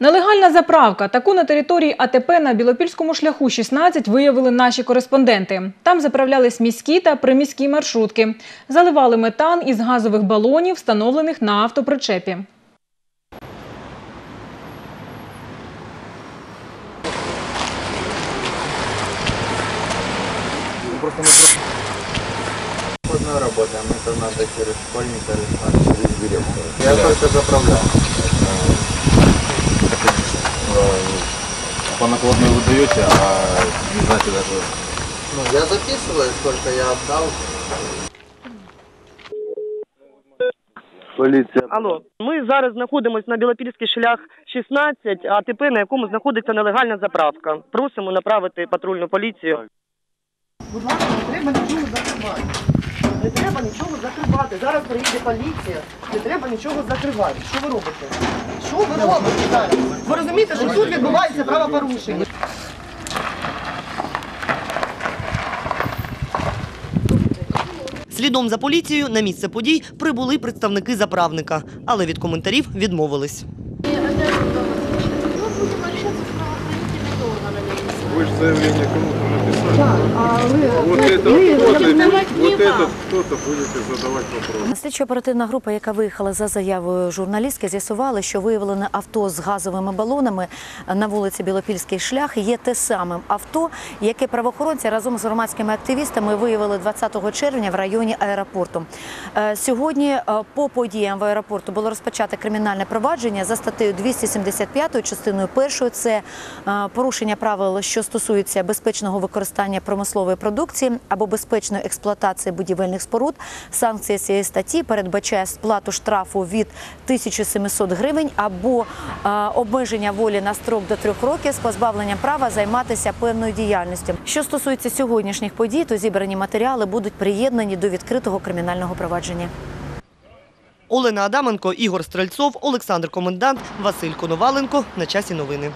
Нелегальна заправка. Таку на території АТП на Білопільському шляху 16 виявили наші кореспонденти. Там заправлялись міські та приміські маршрутки. Заливали метан із газових балонів, встановлених на автопричепі. Просто мы одной работаем, это через школьника решать, через директора. Я только заправлял. По накладной вы даете, а не знаете даже... Ну, я записываю, сколько я отдал. Полиция. Алло, ми зараз знаходимося на Білопільський шлях 16, АТП, на якому знаходиться нелегальна заправка. Просимо направити патрульну поліцію. Будь ласка, не треба нічого закривати. Не треба нічого закривати. Зараз приїде поліція. Не треба нічого закривати. Що ви робите? Що ви робите зараз? Ви розумієте, що тут відбувається правопорушення? Слідом за поліцією на місце подій прибули представники заправника, але від коментарів відмовились. Мы будем общаться с правоохранительными органами. Вы же заявление кому-то написали. вот это кто-то, задавать не вот этот кто-то будете задавать вопрос. Слідчо-оперативна група, яка виїхала за заявою журналістки, з'ясувала, що виявлене авто з газовими балонами на вулиці Білопільський шлях є те самим авто, яке правоохоронці разом з громадськими активістами виявили 20 червня в районі аеропорту. Е, Сьогодні е, по подіям в аеропорту було розпочато кримінальне провадження за статтею 275 частиною першою. Це е, порушення правил, що стосуються безпечного використання промислової продукції або безпечної експлуатації будівельних споруд. Санкція цієї статті передбачає сплату штрафу від 1700 гривень або е, обмеження волі на строк до трьох років з позбавленням права займатися певною діяльністю. Що стосується сьогоднішніх подій, то зібрані матеріали будуть приєднані до відкритого кримінального провадження. Олена Адаменко, Ігор Стрельцов, Олександр Комендант, Василь Коноваленко. На часі новини.